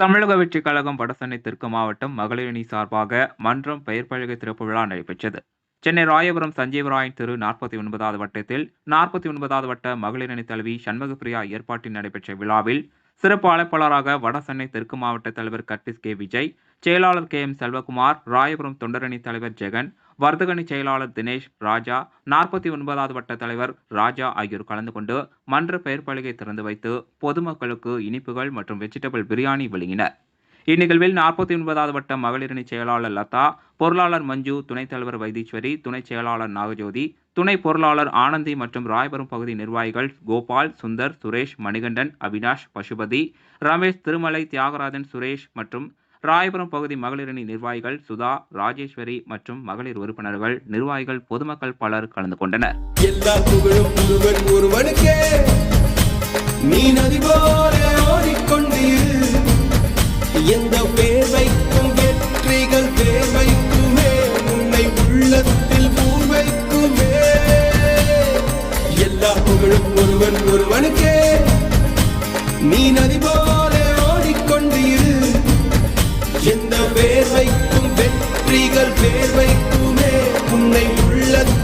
தமிழக வெற்றி கழகம் வடசென்னை தெற்கு மாவட்டம் மகளிர் அணி சார்பாக மன்றம் பெயர் பழகை திறப்பு விழா நடைபெற்றது. சென்னை ராயபுரம் சஞ்சீவராயன் திரு நாற்பத்தி ஒன்பதாவது வட்டத்தில் நாற்பத்தி ஒன்பதாவது வட்ட மகளிர் அணி தலைவி சண்முகப்பிரியா ஏற்பாட்டில் நடைபெற்ற விழாவில் சிறப்பு அழைப்பாளராக வடசென்னை தெற்கு மாவட்ட தலைவர் கர்டிஸ் கே. விஜய் செயலாளர் கே. எம். செல்வகுமார் ராயபுரம் தொண்டரணி தலைவர் ஜெகன் வர்த்தகணி செயலாளர் தினேஷ் ராஜா நாற்பத்தி ஒன்பதாவது வட்ட தலைவர் ராஜா ஆகியோர் கலந்து கொண்டு மன்ற பெயர் பலகை திறந்து வைத்து பொதுமக்களுக்கு இனிப்புகள் மற்றும் வெஜிடபிள் பிரியாணி வழங்கினர். இந்நிகழ்வில் நாற்பத்தி ஒன்பதாவது வட்ட மகளிரணி செயலாளர் லதா பொருளாளர் மஞ்சு துணைத் தலைவர் வைத்தீஸ்வரி துணை செயலாளர் நாகஜோதி துணை பொருளாளர் ஆனந்தி மற்றும் ராயபுரம் பகுதி நிர்வாகிகள் கோபால் சுந்தர் சுரேஷ் மணிகண்டன் அவினாஷ் பசுபதி ரமேஷ் திருமலை தியாகராஜன் சுரேஷ் மற்றும் ராயபுரம் பகுதி மகளிரணி நிர்வாகிகள் சுதா ராஜேஸ்வரி மற்றும் மகளிர் உறுப்பினர்கள் நிர்வாகிகள் பொதுமக்கள் பலர் கலந்து கொண்டனர். எல்லா புகழும் ஒருவனுக்கே. நீ நதி போல ஓடிக்கொண்டிரு எந்த பேர்வைக்கும் வெற்றிகள் பேர்வைக்குமே உன்னை உள்ளத்தில் பூர்வைக்குமே. எல்லா புகழும் ஒருவன் ஒருவனுக்கே. நீ நதி பேர் வைக்கும் வெற்றிகள் பேர் வைக்குமே. உன்னை உள்ளது